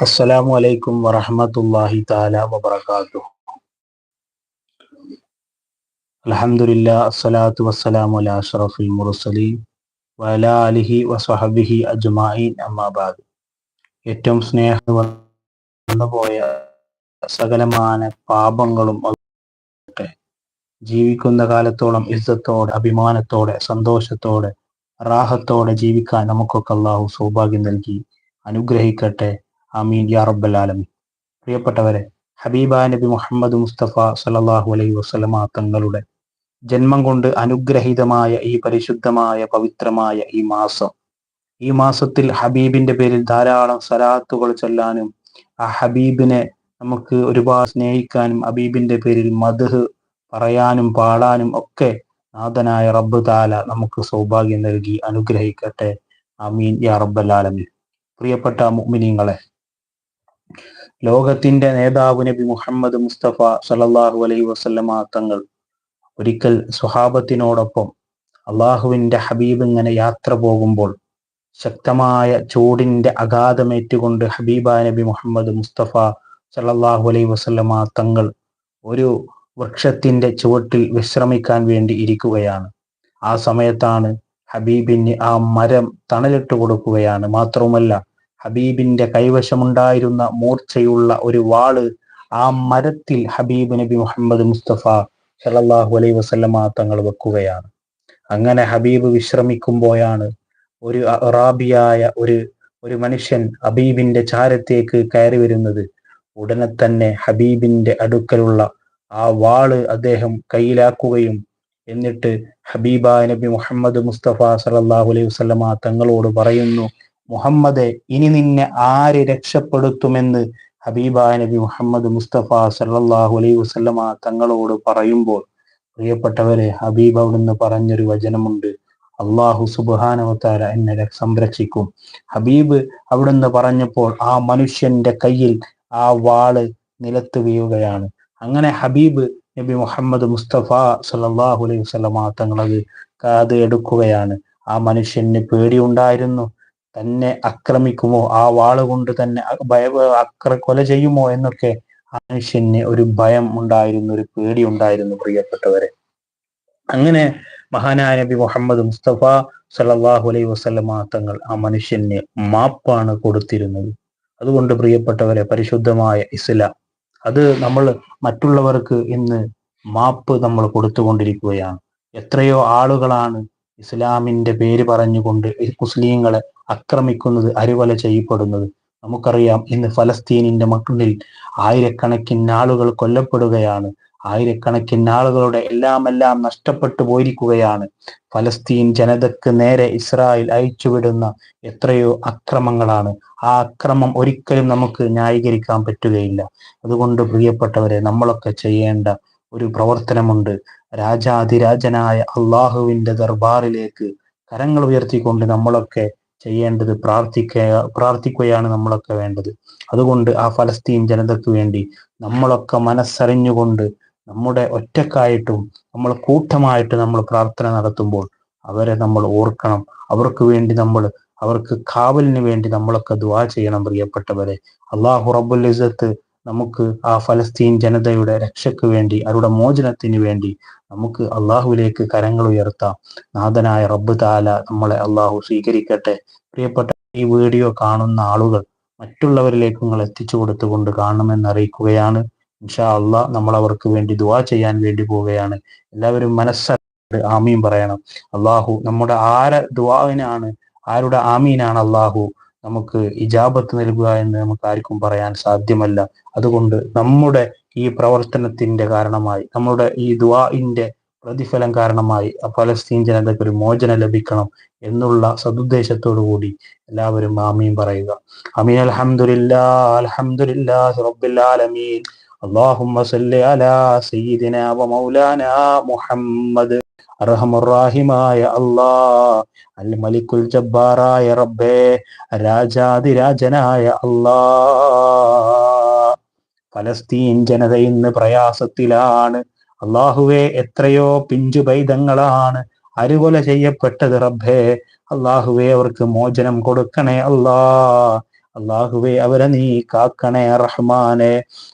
അസ്സലാമു അലൈക്കും വറഹമത്തല്ലാഹി താല വബർക്കാത്തു അലഹമുല്ല അസ്സലാത്തു വസ്സലാമു അല അഷ്റഫിൽ മുർസലീൻ വല അലിഹി വസ്വഹബിഹി അജ്മായിൻ അമ്മാബാദ് ഏറ്റവും സ്നേഹം വന്നുപോയ സകലമാന പാപങ്ങളും ജീവിക്കുന്ന കാലത്തോളം ഇസ്സത്തോടെ അഭിമാനത്തോടെ സന്തോഷത്തോടെ റാഹത്തോടെ ജീവിക്കാൻ നമുക്കൊക്കെ അള്ളാഹു സൗഭാഗ്യം നൽകി അനുഗ്രഹിക്കട്ടെ. ആമീൻ യാ റബ്ബൽ ആലമീൻ. പ്രിയപ്പെട്ടവരെ ഹബീബ നബി മുഹമ്മദ് മുസ്തഫ സല്ലല്ലാഹു അലൈഹി വസല്ലമ തങ്ങളുടെ ജന്മം കൊണ്ട് അനുഗ്രഹീതമായ ഈ പരിശുദ്ധമായ പവിത്രമായ ഈ മാസം. ഈ മാസത്തിൽ ഹബീബിന്റെ പേരിൽ ധാരാളം സലാത്തുകൾ ചൊല്ലാനും ആ ഹബീബിനെ നമുക്ക് ഒരുപാട് സ്നേഹിക്കാനും ഹബീബിന്റെ പേരിൽ മധുഹ് പറയാനും പാടാനും ഒക്കെ നാഥനായ റബ്ബ് താല നമുക്ക് സൗഭാഗ്യം നൽകി അനുഗ്രഹിക്കട്ടെ. അമീൻ യാ റബ്ബൽ ആലമീൻ. പ്രിയപ്പെട്ട മുഅ്മിനീങ്ങളെ ലോകത്തിന്റെ നേതാവ് നബി മുഹമ്മദ് മുസ്തഫ സലല്ലാഹു അലൈഹി വസല്ലമ തങ്ങൾ ഒരിക്കൽ സ്വഹാബത്തിനോടൊപ്പം അള്ളാഹുവിന്റെ ഹബീബ് ഇങ്ങനെ യാത്ര പോകുമ്പോൾ ശക്തമായ ചൂടിന്റെ അഗാധമേറ്റുകൊണ്ട് ഹബീബ നബി മുഹമ്മദ് മുസ്തഫ സലല്ലാഹു അലൈഹി വസല്ലമ തങ്ങൾ ഒരു വൃക്ഷത്തിന്റെ ചുവട്ടിൽ വിശ്രമിക്കാൻ വേണ്ടി ഇരിക്കുകയാണ്. ആ സമയത്താണ് ഹബീബിന് ആ മരം തണലിട്ട് കൊടുക്കുകയാണ്. മാത്രവുമല്ല ഹബീബിന്റെ കൈവശമുണ്ടായിരുന്ന മൂർച്ചയുള്ള ഒരു വാൾ ആ മരത്തിൽ ഹബീബ് നബി മുഹമ്മദ് മുസ്തഫ സല്ലല്ലാഹു അലൈ വസല്ലമ തങ്ങൾ വെക്കുകയാണ്. അങ്ങനെ ഹബീബ് വിശ്രമിക്കുമ്പോഴാണ് ഒരു അറാബിയായ ഒരു ഒരു മനുഷ്യൻ ഹബീബിന്റെ ചാരത്തേക്ക് കയറി വരുന്നത്. ഉടനെ തന്നെ ഹബീബിന്റെ അടുക്കലുള്ള ആ വാൾ അദ്ദേഹം കയ്യിലാക്കുകയും എന്നിട്ട് ഹബീബ നബി മുഹമ്മദ് മുസ്തഫ സല്ലല്ലാഹു അലൈഹി വസ്ലമ തങ്ങളോട് പറയുന്നു മുഹമ്മദെ ഇനി നിന്നെ ആര് രക്ഷപ്പെടുത്തുമെന്ന് ഹബീബ നബി മുഹമ്മദ് മുസ്തഫ സല്ലാഹു അലൈഹി വസല്ലമ തങ്ങളോട് പറയുമ്പോൾ പ്രിയപ്പെട്ടവരെ ഹബീബ് അവിടുന്ന് പറഞ്ഞൊരു വചനമുണ്ട്. അള്ളാഹു സുബാനവത്താര എന്നെ സംരക്ഷിക്കും. ഹബീബ് അവിടുന്ന് പറഞ്ഞപ്പോൾ ആ മനുഷ്യന്റെ കയ്യിൽ ആ വാൾ നിലത്ത് വീഴുകയാണ് അങ്ങനെ ഹബീബ് നബി മുഹമ്മദ് മുസ്തഫ സല്ലാഹു അലൈഹി വസല്ലമ തങ്ങളത് കാത് എടുക്കുകയാണ്. ആ മനുഷ്യന് പേടിയുണ്ടായിരുന്നു തന്നെ ആക്രമിക്കുമോ? ആ വാൾ കൊണ്ട് തന്നെ ഭയ അക്ര കൊല ചെയ്യുമോ എന്നൊക്കെ മനുഷ്യന് ഒരു ഭയം ഉണ്ടായിരുന്നു ഒരു പേടി ഉണ്ടായിരുന്നു പ്രിയപ്പെട്ടവരെ. അങ്ങനെ മഹാനായ നബി മുഹമ്മദ് മുസ്തഫ സല്ലല്ലാഹു അലൈഹി വസല്ലമ തങ്ങൾ ആ മനുഷ്യന് മാപ്പാണ് കൊടുത്തിരുന്നത്. അതുകൊണ്ട് പ്രിയപ്പെട്ടവരെ പരിശുദ്ധമായ ഇസ്ലാം അത് നമ്മൾ മറ്റുള്ളവർക്ക് ഇന്ന് മാപ്പ് നമ്മൾ കൊടുത്തുകൊണ്ടിരിക്കുകയാണ്. എത്രയോ ആളുകളാണ് ഇസ്ലാമിന്റെ പേര് പറഞ്ഞുകൊണ്ട് മുസ്ലിങ്ങളെ ആക്രമിക്കുന്നത് അരുവല ചെയ്യപ്പെടുന്നത്. നമുക്കറിയാം ഇന്ന് ഫലസ്തീനിന്റെ മക്കളിൽ ആയിരക്കണക്കിന് ആളുകൾ കൊല്ലപ്പെടുകയാണ്. ആയിരക്കണക്കിന് ആളുകളുടെ എല്ലാം എല്ലാം നഷ്ടപ്പെട്ടു പോയിരിക്കുകയാണ്. ഫലസ്തീൻ ജനതക്ക് നേരെ ഇസ്രായേൽ അയച്ചുവിടുന്ന എത്രയോ അക്രമങ്ങളാണ്. ആ അക്രമം ഒരിക്കലും നമുക്ക് ന്യായീകരിക്കാൻ പറ്റുകയില്ല. അതുകൊണ്ട് പ്രിയപ്പെട്ടവരെ നമ്മളൊക്കെ ചെയ്യേണ്ട ഒരു പ്രവർത്തനമുണ്ട്. രാജാതിരാജനായ അള്ളാഹുവിന്റെ ദർബാറിലേക്ക് കരങ്ങൾ ഉയർത്തിക്കൊണ്ട് നമ്മളൊക്കെ ചെയ്യേണ്ടത് പ്രാർത്ഥിക്കുക പ്രാർത്ഥിക്കുകയാണ് നമ്മളൊക്കെ വേണ്ടത്. അതുകൊണ്ട് ആ ഫലസ്തീൻ ജനതയ്ക്ക് വേണ്ടി നമ്മളൊക്കെ മനസ്സറിഞ്ഞുകൊണ്ട് നമ്മുടെ ഒറ്റക്കായിട്ടും നമ്മൾ കൂട്ടമായിട്ട് നമ്മൾ പ്രാർത്ഥന നടത്തുമ്പോൾ അവരെ നമ്മൾ ഓർക്കണം. അവർക്ക് വേണ്ടി നമ്മൾ അവർക്ക് കാവലിന് വേണ്ടി നമ്മളൊക്കെ ദുവാ ചെയ്യണം പ്രിയപ്പെട്ടവരെ. അള്ളാഹു റബ്ബുൽ ഇസത്ത് നമുക്ക് ആ ഫലസ്തീൻ ജനതയുടെ രക്ഷയ്ക്ക് വേണ്ടി അവരുടെ മോചനത്തിന് വേണ്ടി നമുക്ക് അള്ളാഹുവിലേക്ക് കരങ്ങൾ ഉയർത്താം. നാഥനായ റബ്ബ് താല നമ്മളെ അള്ളാഹു സ്വീകരിക്കട്ടെ. പ്രിയപ്പെട്ട ഈ വീഡിയോ കാണുന്ന ആളുകൾ മറ്റുള്ളവരിലേക്ക് നിങ്ങൾ എത്തിച്ചു കൊടുത്തുകൊണ്ട് കാണണമെന്ന് അറിയിക്കുകയാണ്. ഇൻഷാ അള്ളാഹ് നമ്മൾ അവർക്ക് വേണ്ടി ദുവാ ചെയ്യാൻ വേണ്ടി പോവുകയാണ്. എല്ലാവരും മനസ്സ ആമീൻ പറയണം. അള്ളാഹു നമ്മുടെ ആര ദുവാവിനാണ് ആരുടെ ആമീനാണ് അള്ളാഹു? നമുക്ക് ഇജാബത്ത് നൽകുക എന്ന് നമുക്ക് ആർക്കും പറയാൻ സാധ്യമല്ല. അതുകൊണ്ട് നമ്മുടെ ഈ പ്രവർത്തനത്തിന്റെ കാരണമായി നമ്മുടെ ഈ ദ്വാഇന്റെ പ്രതിഫലം കാരണമായി ഫലസ്തീൻ ജനതയ്ക്ക് ഒരു മോചനം ലഭിക്കണം എന്നുള്ള സതുദ്ദേശത്തോടു കൂടി എല്ലാവരും ആമീൻ പറയുക. അമീൻ അലഹമുല്ലാ അലഹമുല്ലാ സല്ലി അലാ വ മുഹമ്മദ്. അർഹമുറാഹിമായ അള്ളാ അൽ മലിക്കുൽ ജബ്ബാറായ റബ്ബേ രാജാതിരാജനായ അള്ളാ ഫലസ്തീൻ ജനത ഇന്ന് പ്രയാസത്തിലാണ്. അള്ളാഹുവെ എത്രയോ പിഞ്ചു പൈതങ്ങളാണ് അരുകൊല ചെയ്യപ്പെട്ടത് റബ്ബേ. അള്ളാഹുവെ അവർക്ക് മോചനം കൊടുക്കണേ അള്ളാ അള്ളാഹുവെ അവരെ നീ കാക്കണേ റഹ്മാനെ.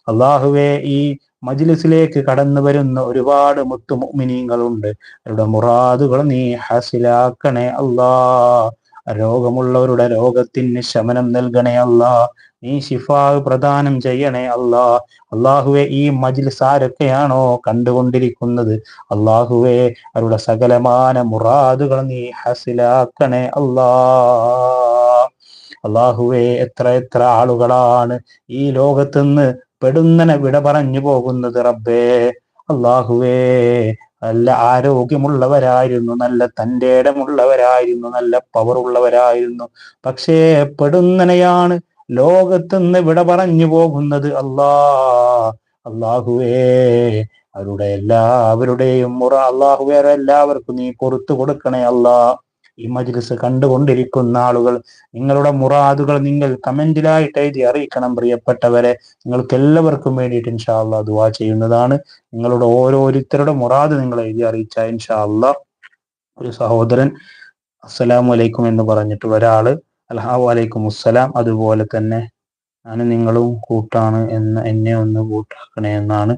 അള്ളാഹുവെ ഈ മജ്ലിസിലേക്ക് കടന്നു വരുന്ന ഒരുപാട് മുത്തുമിനീങ്ങളുണ്ട് അവരുടെ മുറാദുകൾ നീ ഹാസിലാക്കണേ അല്ലാ. രോഗമുള്ളവരുടെ രോഗത്തിന് ശമനം നൽകണേ അല്ലാ. നീ ഷിഫാ പ്രദാനം ചെയ്യണേ അല്ലാ. അള്ളാഹുവെ ഈ മജ്ലിസ് ആരൊക്കെയാണോ കണ്ടുകൊണ്ടിരിക്കുന്നത്? അള്ളാഹുവെ അവരുടെ സകലമാന മുറാദുകൾ നീ ഹസിലാക്കണേ അല്ലാ. അള്ളാഹുവെ എത്ര എത്ര ആളുകളാണ് ഈ ലോകത്തുനിന്ന് പെടുന്നനെ വിട പറഞ്ഞു പോകുന്നത് റബ്ബേ. അള്ളാഹുവേ നല്ല ആരോഗ്യമുള്ളവരായിരുന്നു നല്ല തന്റെ ഇടമുള്ളവരായിരുന്നു നല്ല പവർ ഉള്ളവരായിരുന്നു. പക്ഷേ പെടുന്നനെയാണ് ലോകത്തുനിന്ന് വിട പറഞ്ഞു പോകുന്നത് അല്ലാ. അള്ളാഹുവേ അവരുടെ എല്ലാവരുടെയും മുറ അള്ളാഹുവേ എല്ലാവർക്കും നീ പുറത്തു കൊടുക്കണേ അല്ലാ. ഈ മജ്ലിസ് കണ്ടുകൊണ്ടിരിക്കുന്ന ആളുകൾ നിങ്ങളുടെ മുറാദുകൾ നിങ്ങൾ കമന്റിലായിട്ട് എഴുതി അറിയിക്കണം പ്രിയപ്പെട്ടവരെ. നിങ്ങൾക്ക് എല്ലാവർക്കും വേണ്ടിയിട്ട് ഇൻഷാല്ല ദുവാ ചെയ്യുന്നതാണ്. നിങ്ങളുടെ ഓരോരുത്തരുടെ മുറാദ് നിങ്ങൾ എഴുതി അറിയിച്ച ഇൻഷാല്ല ഒരു സഹോദരൻ അസ്സലാമു അലൈക്കും എന്ന് പറഞ്ഞിട്ട് ഒരാൾ അൽഹാ വലൈക്കും അസ്സലാം അതുപോലെ തന്നെ ഞാൻ നിങ്ങളും കൂട്ടാണ് എന്ന് എന്നെ ഒന്ന് കൂട്ടാക്കണേ എന്നാണ്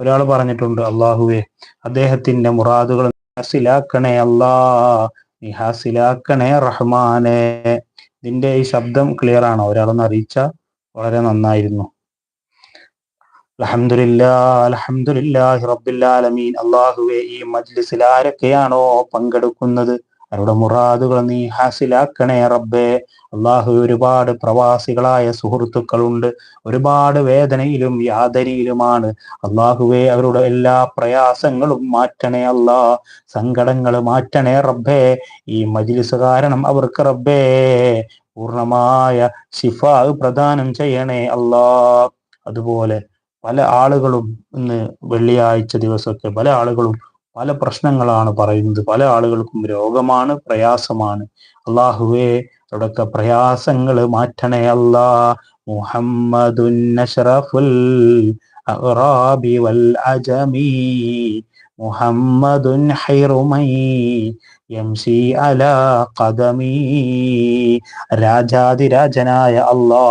ഒരാൾ പറഞ്ഞിട്ടുണ്ട്. അള്ളാഹുവെ അദ്ദേഹത്തിന്റെ മുറാദുകൾ മനസ്സിലാക്കണേ അല്ലാ. നീ ഹാസിലാക്കണേ റഹ്മാനെ. ഇതിന്റെ ഈ ശബ്ദം ക്ലിയർ ആണോ? ഒരാളൊന്ന് അറിയിച്ച വളരെ നന്നായിരുന്നു. അലഹമുല്ലാ അലഹമുല്ലാ റബ്ബിൽ ആലമീൻ. അള്ളാഹുവെ ഈ മജ്ലിസിൽ ആരൊക്കെയാണോ പങ്കെടുക്കുന്നത്? അവരുടെ മുറാദുകൾ നീ ഹാസിലാക്കണേ റബ്ബേ. അള്ളാഹു ഒരുപാട് പ്രവാസികളായ സുഹൃത്തുക്കളുണ്ട്. ഒരുപാട് വേദനയിലും യാതനയിലുമാണ്. അള്ളാഹുവെ അവരുടെ എല്ലാ പ്രയാസങ്ങളും മാറ്റണേ അല്ലാ. സങ്കടങ്ങൾ മാറ്റണേ റബ്ബേ. ഈ മജിലിസ് കാരണം അവർക്ക് റബ്ബേ. പൂർണമായ ശിഫ പ്രദാനം ചെയ്യണേ അല്ലാ. അതുപോലെ പല ആളുകളും ഇന്ന് വെള്ളിയാഴ്ച ദിവസമൊക്കെ പല ആളുകളും പല പ്രശ്നങ്ങളാണ് പറയുന്നത്. പല ആളുകൾക്കും രോഗമാണ് പ്രയാസമാണ്. അള്ളാഹുവേ അവിടൊക്കെ പ്രയാസങ്ങൾ മാറ്റണേ അല്ലാ. മുഹമ്മദുൻ അഷ്റഫുൽ വൽ അജമി. മുഹമ്മദുൻ ഹൈറുമൈ. യംശി അലാ ഖദമി. രാജാതിരാജനായ അള്ളാ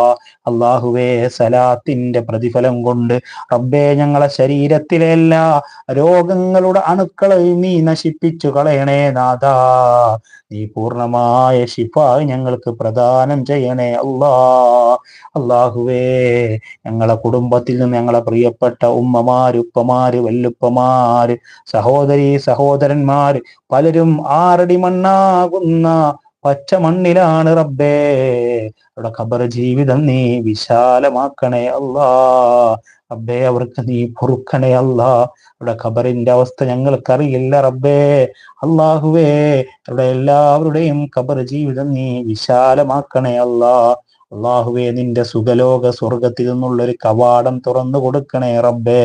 അള്ളാഹുവേ സലാത്തിന്റെ പ്രതിഫലം കൊണ്ട് റബ്ബേ ഞങ്ങളെ ശരീരത്തിലെ എല്ലാ രോഗങ്ങളുടെ അണുക്കളെ നീ നശിപ്പിച്ചു കളയണേ നാഥാ. നീ പൂർണമായ ശിഫ ഞങ്ങൾക്ക് പ്രദാനം ചെയ്യണേ അള്ളാ. അള്ളാഹുവേ ഞങ്ങളെ കുടുംബത്തിൽ നിന്ന് ഞങ്ങളെ പ്രിയപ്പെട്ട ഉമ്മമാര് ഉപ്പമാര് വല്ലുപ്പമാര് സഹോദരി സഹോദരന്മാര് പലരും ആറടി മണ്ണാകുന്ന പച്ച മണ്ണിലാണ് റബ്ബേ. അവിടെ ഖബർ ജീവിതം നീ വിശാലമാക്കണേ അല്ലാ. റബ്ബേ അവർക്ക് നീ പൊറുക്കണേ അല്ലാ. അവിടെ ഖബറിന്റെ അവസ്ഥ ഞങ്ങൾക്കറിയില്ല റബ്ബേ. അള്ളാഹുവേ അവിടെ എല്ലാവരുടെയും ഖബർ ജീവിതം നീ വിശാലമാക്കണേ അല്ലാ. അള്ളാഹുവേ നിന്റെ സുഖലോക സ്വർഗത്തിൽ നിന്നുള്ള ഒരു കവാടം തുറന്നു കൊടുക്കണേ റബ്ബേ.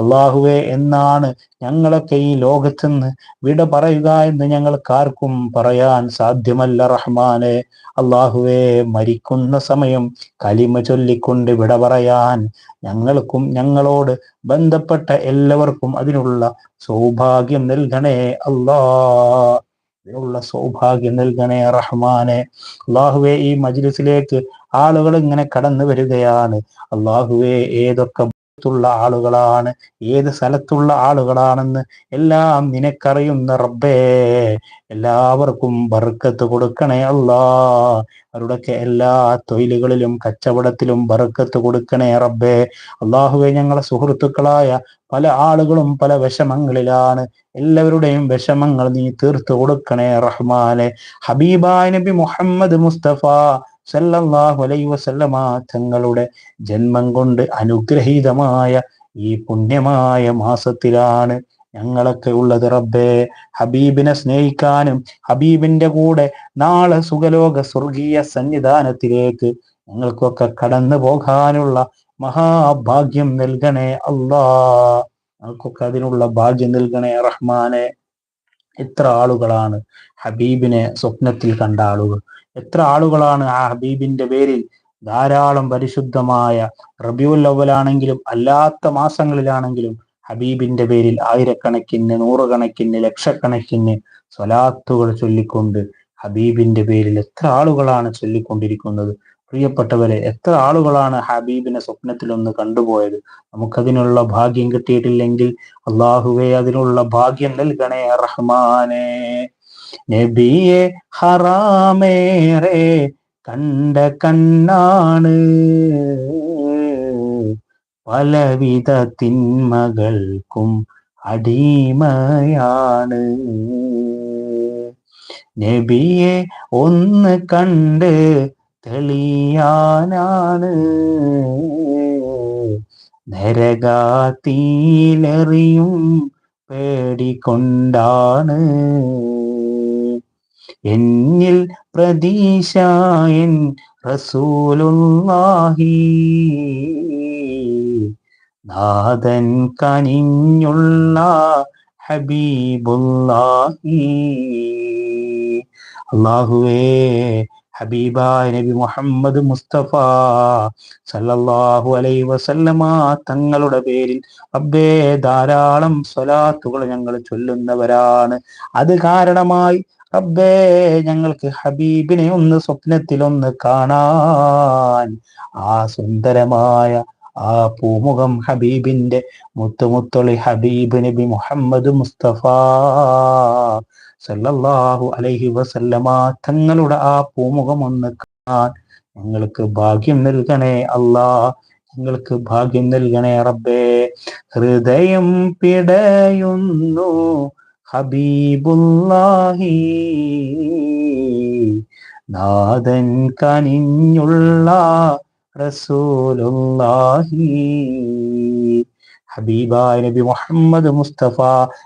അള്ളാഹുവേ എന്നാണ് ഞങ്ങളൊക്കെ ഈ ലോകത്തുനിന്ന് വിട പറയുക എന്ന് ഞങ്ങൾക്കാർക്കും പറയാൻ സാധ്യമല്ല റഹ്മാനെ. അള്ളാഹുവേ മരിക്കുന്ന സമയം കലിമ ചൊല്ലിക്കൊണ്ട് വിട പറയാൻ ഞങ്ങൾക്കും ഞങ്ങളോട് ബന്ധപ്പെട്ട എല്ലാവർക്കും അതിനുള്ള സൗഭാഗ്യം നൽകണേ അല്ലാ അതിനുള്ള സൗഭാഗ്യം നൽകണേ റഹ്മാനെ. അള്ളാഹുവെ ഈ മജ്ലിസിലേക്ക് ആളുകൾ ഇങ്ങനെ കടന്നു വരികയാണ്. അള്ളാഹുവെ ഏതൊക്കെ ത്തുള്ള ആളുകളാണ് ഏത് സ്ഥലത്തുള്ള ആളുകളാണെന്ന് എല്ലാം നിനക്കറിയുന്ന റബ്ബേ എല്ലാവർക്കും ബർക്കത്ത് കൊടുക്കണേ അല്ലാ അവരുടെയൊക്കെ എല്ലാ തൊഴിലുകളിലും കച്ചവടത്തിലും ബർക്കത്ത് കൊടുക്കണേ റബ്ബേ. അള്ളാഹുവെ ഞങ്ങളെ സുഹൃത്തുക്കളായ പല ആളുകളും പല വിഷമങ്ങളിലാണ്. എല്ലാവരുടെയും വിഷമങ്ങൾ നീ തീർത്തു കൊടുക്കണേ റഹ്മാനെ. ഹബീബായ നബി മുഹമ്മദ് മുസ്തഫ സല്ലല്ലാഹു അലൈഹി വസല്ലമ തങ്ങളുടെ ജന്മം കൊണ്ട് അനുഗ്രഹീതമായ ഈ പുണ്യമായ മാസത്തിലാണ് ഞങ്ങളൊക്കെ ഉള്ളത് റബ്ബേ. ഹബീബിനെ സ്നേഹിക്കാനും ഹബീബിന്റെ കൂടെ നാളെ സുഖലോക സ്വർഗീയ സന്നിധാനത്തിലേക്ക് ഞങ്ങൾക്കൊക്കെ കടന്നു പോകാനുള്ള മഹാഭാഗ്യം നൽകണേ അല്ലാ ഞങ്ങൾക്കൊക്കെ അതിനുള്ള ഭാഗ്യം നൽകണേ റഹ്മാനെ. എത്ര ആളുകളാണ് ഹബീബിനെ സ്വപ്നത്തിൽ കണ്ട ആളുകൾ. എത്ര ആളുകളാണ് ആ ഹബീബിന്റെ പേരിൽ ധാരാളം പരിശുദ്ധമായ റബിയുൽ അവലാണെങ്കിലും അല്ലാത്ത മാസങ്ങളിലാണെങ്കിലും ഹബീബിന്റെ പേരിൽ ആയിരക്കണക്കിന് നൂറുകണക്കിന് ലക്ഷക്കണക്കിന് സ്വലാത്തുകൾ ചൊല്ലിക്കൊണ്ട് ഹബീബിന്റെ പേരിൽ എത്ര ആളുകളാണ് ചൊല്ലിക്കൊണ്ടിരിക്കുന്നത്? പ്രിയപ്പെട്ടവരെ എത്ര ആളുകളാണ് ഹബീബിനെ സ്വപ്നത്തിൽ ഒന്ന് കണ്ടുപോയത്? നമുക്കതിനുള്ള ഭാഗ്യം കിട്ടിയിട്ടില്ലെങ്കിൽ അള്ളാഹുവെ അതിനുള്ള ഭാഗ്യം നൽകണേ റഹ്മാനെ. നബിയെ ഹറാമേറെ കണ്ട കണ്ണാണ്. പലവിധ തിന്മകൾക്കും അടിമയാണ്. നബിയെ ഒന്ന് കണ്ട് തെളിയാനാണ്. നരകാത്തിയിലെറിയും പേടിക്കൊണ്ടാണ് എന്നിൽ പ്രതീശായൻ റസൂലുള്ളാഹി. നാഥൻ കനിഞ്ഞുള്ള ഹബീബുല്ലാഹി അള്ളാഹുവേ ഹബീബായ നബി മുഹമ്മദ് മുസ്തഫ സല്ലല്ലാഹു അലൈ വസല്ലമ തങ്ങളുടെ പേരിൽ അബ്ബേ ധാരാളം സ്വലാത്തുകൾ ഞങ്ങൾ ചൊല്ലുന്നവരാണ്. അത് കാരണമായി റബ്ബേ ഞങ്ങൾക്ക് ഹബീബിനെ ഒന്ന് സ്വപ്നത്തിൽ ഒന്ന് കാണാൻ. ആ സുന്ദരമായ ആ പൂമുഖം ഹബീബിന്റെ മുത്തുമുത്തൊളി ഹബീബ് നബി മുഹമ്മദ് മുസ്തഫ സല്ലല്ലാഹു അലൈഹി വസല്ലമ തങ്ങളുടെ ആ പൂമുഖം ഒന്ന് കാണാൻ ഞങ്ങൾക്ക് ഭാഗ്യം നൽകണേ അല്ലാ. ഞങ്ങൾക്ക് ഭാഗ്യം നൽകണേ റബ്ബേ. ഹൃദയം പിടയുന്നു. ഹബീബുല്ലാഹി. നാദൻ കനിഞ്ഞുള്ള റസൂലുല്ലാഹി. ഹബീബായ നബി മുഹമ്മദ് മുസ്തഫ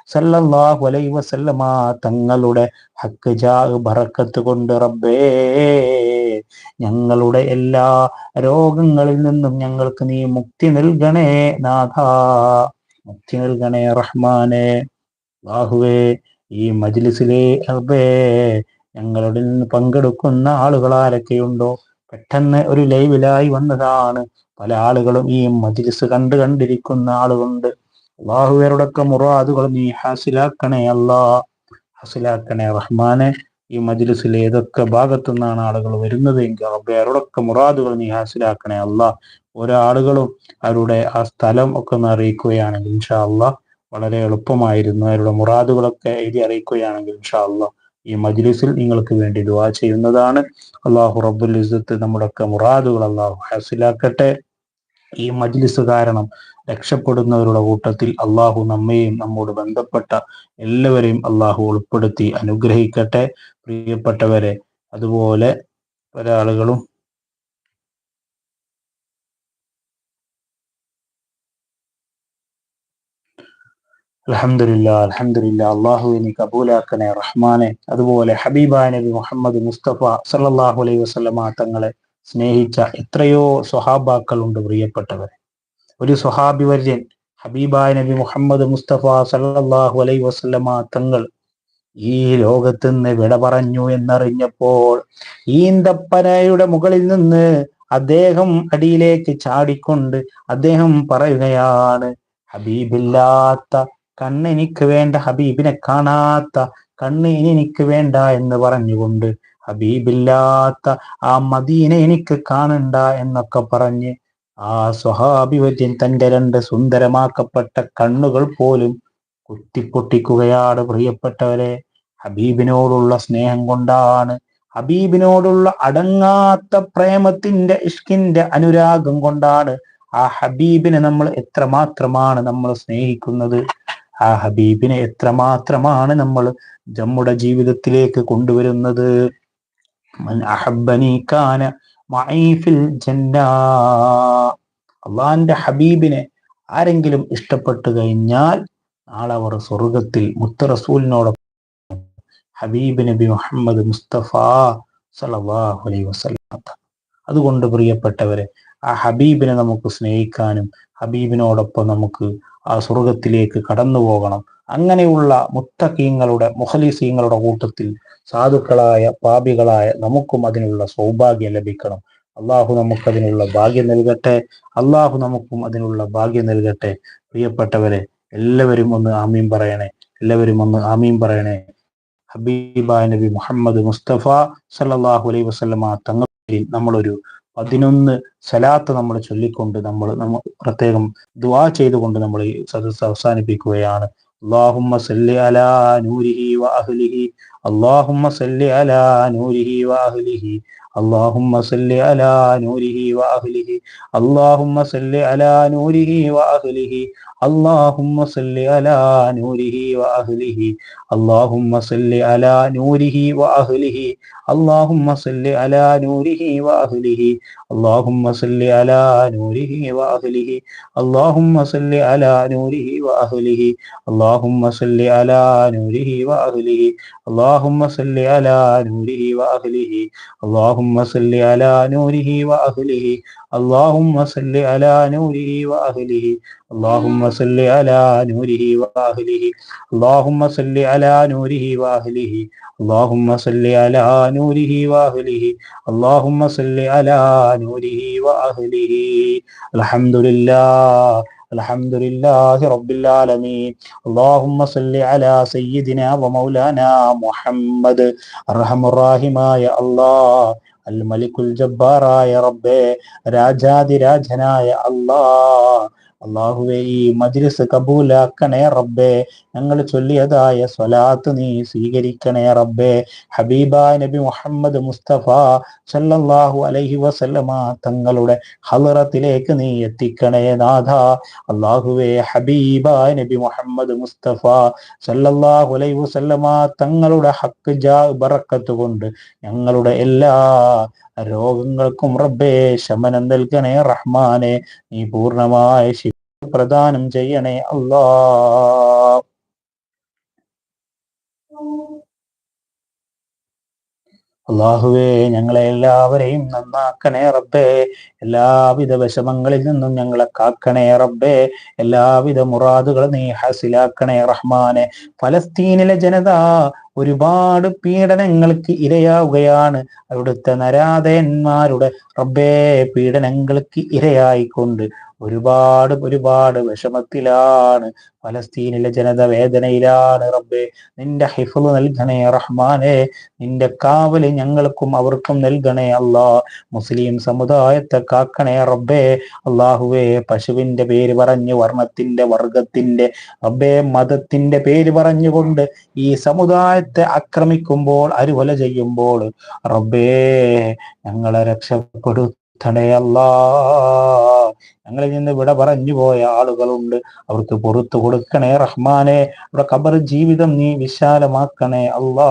സല്ലല്ലാഹു അലൈഹി വസല്ലമ തങ്ങളുടെ ഹക്ക് ജാ ബറക്കത്ത് കൊണ്ട് റബ്ബേ ഞങ്ങളുടെ എല്ലാ രോഗങ്ങളിൽ നിന്നും ഞങ്ങൾക്ക് നീ മുക്തി നൽകണേ നാഥ. മുക്തി നൽകണേ റഹ്മാനെ. ബാഹുവേ ഈ മജ്ലിസിലെ അബേ ഞങ്ങളുടെ പങ്കെടുക്കുന്ന ആളുകൾ ആരൊക്കെയുണ്ടോ? പെട്ടെന്ന് ഒരു ലൈവിലായി വന്നതാണ്. പല ആളുകളും ഈ മജ്ലിസ് കണ്ട് കണ്ടിരിക്കുന്ന ആളുകളുണ്ട്. ബാഹുവേരോടൊക്കെ മുറാദുകൾ നീ ഹാസിലാക്കണേ അല്ലാ. ഹാസിലാക്കണേ റഹ്മാനെ. ഈ മജ്ലിസിൽ ഏതൊക്കെ ഭാഗത്തു നിന്നാണ് ആളുകൾ വരുന്നത്? എങ്കിൽ അവരോടൊക്കെ മുറാദുകൾ നീ ഹാസിലാക്കണേ അല്ല. ഓരോ ആളുകളും അവരുടെ ആ സ്ഥലം ഒക്കെ ഒന്ന് അറിയിക്കുകയാണെങ്കിൽ ഇൻഷാ അല്ലാ. വളരെ എളുപ്പമായിരുന്നു. അവരുടെ മുറാദുകളൊക്കെ എഴുതി അറിയിക്കുകയാണെങ്കിൽ ഇൻഷാ ഈ മജ്ലിസിൽ നിങ്ങൾക്ക് വേണ്ടി ദുവാ ചെയ്യുന്നതാണ്. അള്ളാഹു റബ്ബുൽ ഇസ്സത്ത് നമ്മുടെയൊക്കെ മുറാദുകൾ അള്ളാഹു ഹാസിലാക്കട്ടെ. ഈ മജ്ലിസ് കാരണം രക്ഷപ്പെടുന്നവരുടെ കൂട്ടത്തിൽ അള്ളാഹു നമ്മയും നമ്മോട് ബന്ധപ്പെട്ട എല്ലാവരെയും അള്ളാഹു ഉൾപ്പെടുത്തി അനുഗ്രഹിക്കട്ടെ. പ്രിയപ്പെട്ടവരെ അതുപോലെ പല ആളുകളും അലഹമില്ല അലഹമില്ല അള്ളാഹുവിനെ നീ കബൂലാക്കനെ റഹ്മാനെ. അതുപോലെ ഹബീബായ നബി മുഹമ്മദ് മുസ്തഫ സല്ലല്ലാഹു അലൈഹി വസല്ലമ തങ്ങളെ സ്നേഹിച്ച എത്രയോ സ്വഹാബാക്കളുണ്ട് പ്രിയപ്പെട്ടവരെ. ഒരു സ്വഹാബി വര്യൻ ഹബീബായ നബി മുഹമ്മദ് മുസ്തഫ സല്ലല്ലാഹു അലൈഹി വസല്ലമ തങ്ങൾ ഈ ലോകത്ത് നിന്ന് വിട പറഞ്ഞു എന്നറിഞ്ഞപ്പോൾ ഈന്തപ്പനയുടെ മുകളിൽ നിന്ന് അദ്ദേഹം അടിയിലേക്ക് ചാടിക്കൊണ്ട് അദ്ദേഹം പറയുകയാണ് ഹബീബില്ലാത്ത കണ്ണ് എനിക്ക് വേണ്ട ഹബീബിനെ കാണാത്ത കണ്ണ് ഇനി എനിക്ക് വേണ്ട എന്ന് പറഞ്ഞുകൊണ്ട് ഹബീബില്ലാത്ത ആ മദീനെ എനിക്ക് കാണണ്ട എന്നൊക്കെ പറഞ്ഞ് ആ സ്വഹാഭിവര്യൻ തന്റെ രണ്ട് സുന്ദരമാക്കപ്പെട്ട കണ്ണുകൾ പോലും കുത്തിപ്പൊട്ടിക്കുകയാണ്. പ്രിയപ്പെട്ടവരെ ഹബീബിനോടുള്ള സ്നേഹം കൊണ്ടാണ് ഹബീബിനോടുള്ള അടങ്ങാത്ത പ്രേമത്തിന്റെ ഇഷ്കിന്റെ അനുരാഗം കൊണ്ടാണ് ആ ഹബീബിനെ നമ്മൾ എത്രമാത്രമാണ് നമ്മൾ സ്നേഹിക്കുന്നത്. ആ ഹബീബിനെ എത്രമാത്രമാണ് നമ്മൾ നമ്മുടെ ജീവിതത്തിലേക്ക് കൊണ്ടുവരുന്നത്? ജന്ന. അള്ളാന്റെ ഹബീബിനെ ആരെങ്കിലും ഇഷ്ടപ്പെട്ടു കഴിഞ്ഞാൽ നാളെ അവർ സ്വർഗത്തിൽ മുത്ത റസൂലിനോടൊപ്പം ഹബീബ് നബി മുഹമ്മദ് മുസ്തഫ അലൈഹി വസല്ലം. അതുകൊണ്ട് പ്രിയപ്പെട്ടവരെ ആ ഹബീബിനെ നമുക്ക് സ്നേഹിക്കാനും ഹബീബിനോടൊപ്പം നമുക്ക് ആ സ്വർഗത്തിലേക്ക് കടന്നു പോകണം. അങ്ങനെയുള്ള മുത്തക്കീങ്ങളുടെ മുഖലിസീങ്ങളുടെ കൂട്ടത്തിൽ സാധുക്കളായ പാപികളായ നമുക്കും അതിനുള്ള സൗഭാഗ്യം ലഭിക്കണം. അള്ളാഹു നമുക്കതിനുള്ള ഭാഗ്യം നൽകട്ടെ. അള്ളാഹു നമുക്കും അതിനുള്ള ഭാഗ്യം നൽകട്ടെ. പ്രിയപ്പെട്ടവരെ എല്ലാവരും ഒന്ന് ആമീൻ പറയണേ. എല്ലാവരും ഒന്ന് ആമീൻ പറയണേ. ഹബീബായ നബി മുഹമ്മദ് മുസ്തഫ സല്ലല്ലാഹു അലൈഹി വസല്ലമ തങ്ങളിൽ നമ്മളൊരു പതിനൊന്ന് സലാത്ത് നമ്മൾ ചൊല്ലിക്കൊണ്ട് നമ്മൾ നമ്മൾ പ്രത്യേകം ദുവാ ചെയ്തുകൊണ്ട് നമ്മൾ ഈ സദസ് അവസാനിപ്പിക്കുകയാണ്. അള്ളാഹുമ്മ അലാ നൂരിഹി അലാ നൂരിഹി അലാ നൂരിഹി അലാ നൂരിഹി اللهم صل على نوره وأهله اللهم صل على نوره وأهله اللهم صل على نوره وأهله اللهم صل على نوره وأهله اللهم صل على نوره وأهله اللهم صل على نوره وأهله اللهم صل على نوره وأهله اللهم صل على نوره وأهله اللهم صل على نوره واهله اللهم صل على نوره واهله اللهم صل على نوره واهله اللهم صل على نوره واهله اللهم صل على نوره واهله الحمد لله الحمد لله رب العالمين اللهم صل على سيدنا ومولانا محمد الرحم الراحم يا الله അൽ മലിക്കുൽ ജബ്ബാറായ റബ്ബേ രാജാതിരാജനായ അല്ലാഹ് അള്ളാഹുവെ ഈ മജ്ലിസ് കബൂലാക്കണേ റബ്ബേ. ഞങ്ങൾ ചൊല്ലിയതായ സ്വലാത്ത് നീ സ്വീകരിക്കണേ റബ്ബേ. ഹബീബ നബി മുഹമ്മദ് മുസ്തഫ സല്ലല്ലാഹു അലൈഹി വസല്ലമ തങ്ങളുടെ ഹലറത്തിലേക്ക് നീ എത്തിക്കണേ നാഥ. അള്ളാഹുവെ ഹബീബ നബി മുഹമ്മദ് മുസ്തഫ സല്ലല്ലാഹു അലൈഹി വസല്ലമ തങ്ങളുടെ ഹക്ക് ജാ ബറക്കത്ത് കൊണ്ട് ഞങ്ങളുടെ എല്ലാ രോഗങ്ങൾക്കും റബ്ബേ ശമനം നൽകണേ റഹ്മാനെ. നീ പൂർണമായ ശിവ പ്രദാനം ചെയ്യണേ അല്ലാ അള്ളാഹുവേ ഞങ്ങളെ എല്ലാവരെയും നന്നാക്കണേ റബ്ബേ. എല്ലാവിധ വിഷമങ്ങളിൽ നിന്നും ഞങ്ങളെ കാക്കണേ റബ്ബേ. എല്ലാവിധ മുറാദുകൾ നീ ഹസിലാക്കണേ റഹ്മാനെ. ഫലസ്തീനിലെ ജനത ഒരുപാട് പീഡനങ്ങൾക്ക് ഇരയാവുകയാണ് അവിടുത്തെ നരാധയന്മാരുടെ റബ്ബേ പീഡനങ്ങൾക്ക് ഇരയായിക്കൊണ്ട്. ഒരുപാട് ഒരുപാട് വിഷമത്തിലാണ് ഫലസ്തീനിലെ ജനത വേദനയിലാണ്. റബ്ബെ നിന്റെ ഹിഫുൾ നൽകണേ റഹ്മാനെ നിന്റെ കാവൽ ഞങ്ങൾക്കും അവർക്കും നൽകണേ അല്ലാ. മുസ്ലിം സമുദായത്തെ കാക്കണേ റബ്ബെ. അള്ളാഹുവേ പശുവിന്റെ പേര് പറഞ്ഞു വർണത്തിന്റെ വർഗത്തിന്റെ റബ്ബെ മതത്തിന്റെ പേര് പറഞ്ഞുകൊണ്ട് ഈ സമുദായത്തെ ആക്രമിക്കുമ്പോൾ അരുവല ചെയ്യുമ്പോൾ റബ്ബേ ഞങ്ങളെ രക്ഷപ്പെടുത്തണേ ഞങ്ങളിൽ നിന്ന് വിട പറഞ്ഞു പോയ ആളുകളുണ്ട്. അവർക്ക് പുറത്തു കൊടുക്കണേ റഹ്മാനെ. അവിടെ ഖബർ ജീവിതം നീ വിശാലമാക്കണേ അല്ലാ.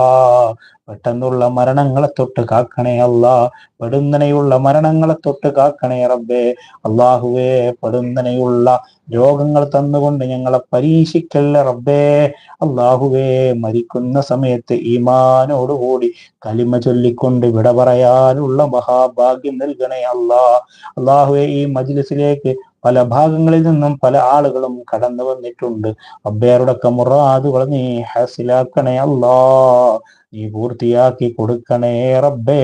പെട്ടെന്നുള്ള മരണങ്ങളെ തൊട്ട് കാക്കണേ അല്ലാ. പെടുന്നനെയുള്ള മരണങ്ങളെ തൊട്ട് കാക്കണേ റബ്ബേ. അള്ളാഹുവേ പെടുന്നനെയുള്ള രോഗങ്ങൾ തന്നുകൊണ്ട് ഞങ്ങളെ പരീക്ഷിക്കല്ല റബ്ബേ. അള്ളാഹുവേ മരിക്കുന്ന സമയത്ത് ഈമാനോടുകൂടി കലിമ ചൊല്ലിക്കൊണ്ട് വിട പറയാനുള്ള മഹാഭാഗ്യം നൽകണേ അല്ലാ. അള്ളാഹുവേ ഈ മജ്ലിസിലേക്ക് പല ഭാഗങ്ങളിൽ നിന്നും പല ആളുകളും കടന്നു വന്നിട്ടുണ്ട്. അബ്ബേറുടെ മുറാദുകൾ നീ ഹാസിലാക്കണേ അല്ലാ നീ പൂർത്തിയാക്കി കൊടുക്കണേ റബ്ബേ.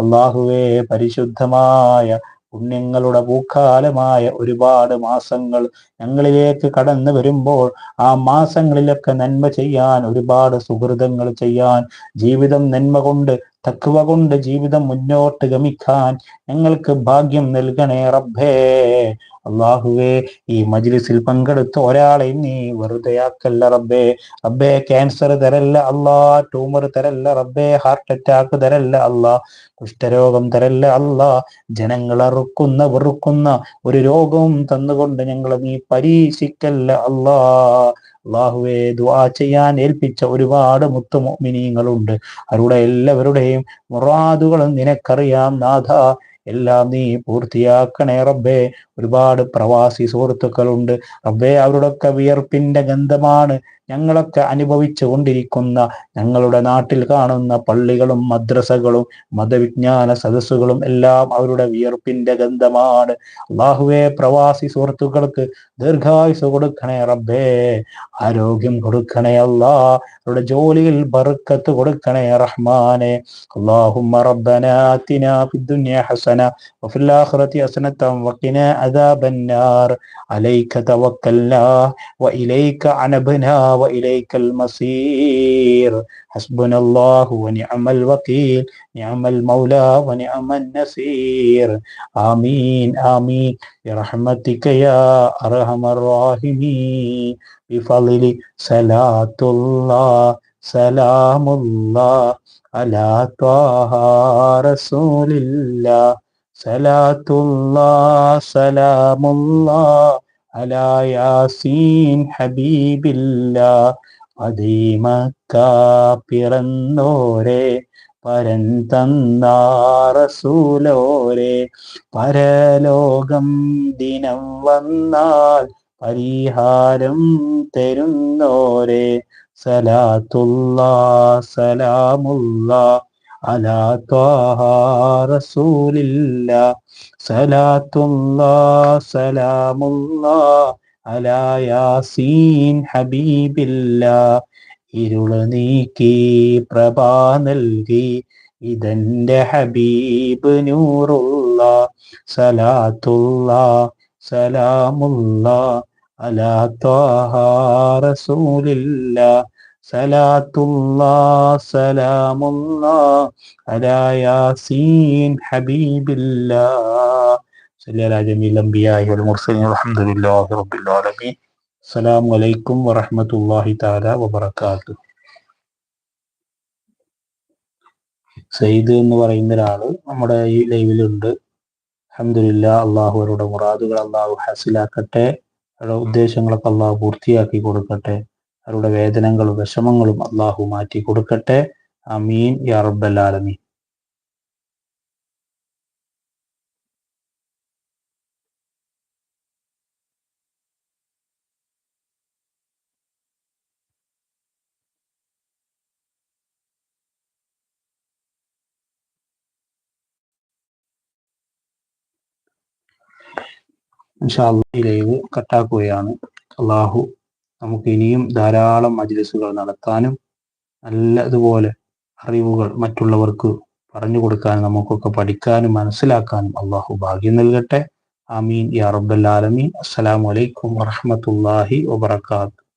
അള്ളാഹുവേ പരിശുദ്ധമായ പുണ്യങ്ങളുടെ പൂക്കാലമായ ഒരുപാട് മാസങ്ങൾ ഞങ്ങളിലേക്ക് കടന്നു വരുമ്പോൾ ആ മാസങ്ങളിലൊക്കെ നന്മ ചെയ്യാൻ ഒരുപാട് സുഹൃതങ്ങൾ ചെയ്യാൻ ജീവിതം നന്മ കൊണ്ട് തക്കുവ കൊണ്ട് ജീവിതം മുന്നോട്ട് ഗമിക്കാൻ ഞങ്ങൾക്ക് ഭാഗ്യം നൽകണേ റബ്ബേ. അള്ളാഹുവേ ഈ മജ്ലിസിൽ പങ്കെടുത്ത ഒരാളെ നീ വെറുതെയാക്കല്ല റബ്ബേ. റബ്ബേ ക്യാൻസർ തരല്ല അള്ളാ ട്യൂമർ തരല്ല റബ്ബേ ഹാർട്ട് അറ്റാക്ക് തരല്ല അള്ളാ കുഷ്ഠരോഗം തരല്ല അല്ല ജനങ്ങൾ അറുക്കുന്ന വെറുക്കുന്ന ഒരു രോഗവും തന്നുകൊണ്ട് ഞങ്ങൾ നീ പരീക്ഷിക്കല്ല അല്ലാ അള്ളാഹുവെ ദുആ ചെയ്യാൻ ഏൽപ്പിച്ച ഒരുപാട് മുത്തുമോമിനീങ്ങളുണ്ട്. അവരുടെ എല്ലാവരുടെയും മുറാദുകളും നിനക്കറിയാം നാഥ. എല്ലാം നീ പൂർത്തിയാക്കണേ റബ്ബേ. ഒരുപാട് പ്രവാസി സുഹൃത്തുക്കളുണ്ട്. റബ്ബേ അവരുടെയൊക്കെ വിയർപ്പിന്റെ ഗന്ധമാണ് ഞങ്ങളൊക്കെ അനുഭവിച്ചു കൊണ്ടിരിക്കുന്ന ഞങ്ങളുടെ നാട്ടിൽ കാണുന്ന പള്ളികളും മദ്രസകളും മതവിജ്ഞാന സദസ്സുകളും എല്ലാം അവരുടെ വിയർപ്പിന്റെ ഗന്ധമാണ്. അള്ളാഹുവെ പ്രവാസി സുഹൃത്തുക്കൾക്ക് ദീർഘായുസ് കൊടുക്കണേ റബ്ബേ. ആരോഗ്യം കൊടുക്കണേ അല്ലാ അവരുടെ ജോലിയിൽ ബർക്കത്ത് കൊടുക്കണേ റഹ്മാനെ. അള്ളാഹു ഹസന വഫിൽ ആഖിറതി ഹസനത അദാബന്നാർ അലൈക തവക്കൽനാ വഇലൈക وإليك المصير. حسبنا الله ونعم الوكيل نعم المولى ونعم النصير. آمين آمين. برحمتك يا أرحم الراحمين. بفضل صلاة الله سلام الله على طه رسول الله. صلاة الله سلام الله على ياسين حبيب الله അതിമക്ക പിറന്നോരെ പരൻ തന്ന റസൂലോരെ പരലോകം ദിനം വന്നാൽ പരിഹാരം തരുന്നോരെ സലാത്തുള്ള സലാമുള്ള ഇരുൾ നീക്കി പ്രഭാ നൽകി ഇതെന്റെ ഹബീബ് നൂറുള്ള സലാത്തുള്ള സലാമുള്ള അലാ ത്വാഹ റസൂലില്ല സലാത്തുള്ള സലാമുള്ള അലാ യാസീൻ ഹബീബില്ല صلى على جميع الأنبياء والمرسلين والحمد لله رب العالمين السلام عليكم ورحمة الله تعالى وبركاته സയ്യിദ് എന്ന് പറയുന്ന ഒരാള് നമ്മുടെ ഈ ലൈവിലുണ്ട് അഹമ്മദില്ല അള്ളാഹു അവരുടെ മുറാദുകൾ അള്ളാഹു ഹാസിലാക്കട്ടെ അവരുടെ ഉദ്ദേശങ്ങളൊക്കെ അള്ളാഹു പൂർത്തിയാക്കി കൊടുക്കട്ടെ അവരുടെ വേദനകളും വിഷമങ്ങളും അള്ളാഹു മാറ്റി കൊടുക്കട്ടെ. അമീൻ യാ റബ്ബൽ ആലമീൻ. ഇൻഷാ കട്ടാക്കുകയാണ്. അള്ളാഹു നമുക്ക് ഇനിയും ധാരാളം മജ്ലിസുകൾ നടത്താനും നല്ലതുപോലെ അറിവുകൾ മറ്റുള്ളവർക്ക് പറഞ്ഞു കൊടുക്കാനും നമുക്കൊക്കെ പഠിക്കാനും മനസ്സിലാക്കാനും അള്ളാഹു ഭാഗ്യം നൽകട്ടെ. ആമീൻ. യാ റബ്ബൽ ആലമീൻ. അസ്സലാമു അലൈക്കും വറഹ്മത്തുള്ളാഹി വബറകാതുഹു.